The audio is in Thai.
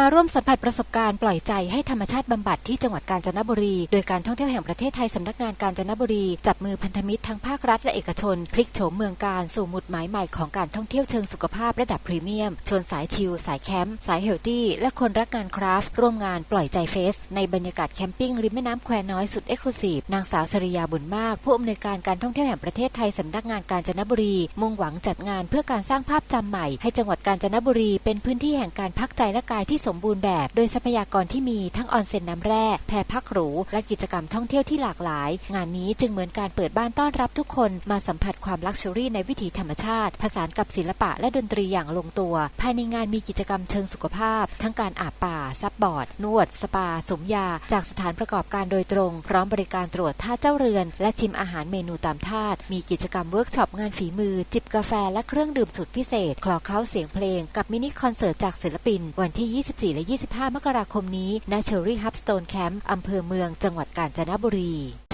มาร่วมสัมผัสประสบการณ์ปล่อยใจให้ธรรมชาติบำบัดที่จังหวัดกาญจนบุรี โดยการท่องเที่ยวแห่งประเทศไทยสำนักงานกาญจนบุรี จับมือพันธมิตรทั้งภาครัฐและเอกชน พลิกโฉมเมืองการสู่หมุดหมายใหม่ของการท่องเที่ยวเชิงสุขภาพระดับพรีเมียม ชวนสายชิลสายแคมป์สายเฮลตี้และคนรักงานคราฟต์ร่วมงานปล่อยใจเฟส ในบรรยากาศแคมปิ้งริมแม่น้ำแควน้อยสุดเอ็กซ์คลูซีฟนางสาวสริยาบุญมาก ผู้อำนวยการการท่องเที่ยวแห่งประเทศไทยสำนักงานกาญจนบุรี มุ่งหวังจัดงานเพื่อการสร้างภาพจำใหม่ ให้จังหวัดกาญจนบุรี เป็นพื้นที่แห่งการพักใจและกายที่สมบูรณ์แบบโดยทรัพยากรที่มีทั้งออนเซ็นน้ำแร่แพรพักหรู และกิจกรรมท่องเที่ยวที่หลากหลาย งานนี้จึงเหมือนการเปิดบ้านต้อนรับทุกคนมาสัมผัสความลักชัวรี่ในวิถีธรรมชาติ ผสานกับศิลปะและดนตรีอย่างลงตัว ภายในงานมีกิจกรรมเชิงสุขภาพ ทั้งการอาบป่า ซับบอร์ด นวด สปา สมยา จากสถานประกอบการโดยตรง พร้อมบริการตรวจท่าเจ้าเรือน และชิมอาหารเมนูตามธาตุมีกิจกรรมเวิร์กช็อปงานฝีมือ จิบกาแฟและเครื่องดื่มสุดพิเศษคลอเคล้าเสียงเพลง กับมินิคอนเสิร์ตจากศิลปิน วันที่24 และ 25 มกราคมนี้ณเชอรี่ฮับสโตนแคมป์อำเภอเมืองจังหวัดกาญจนบุรี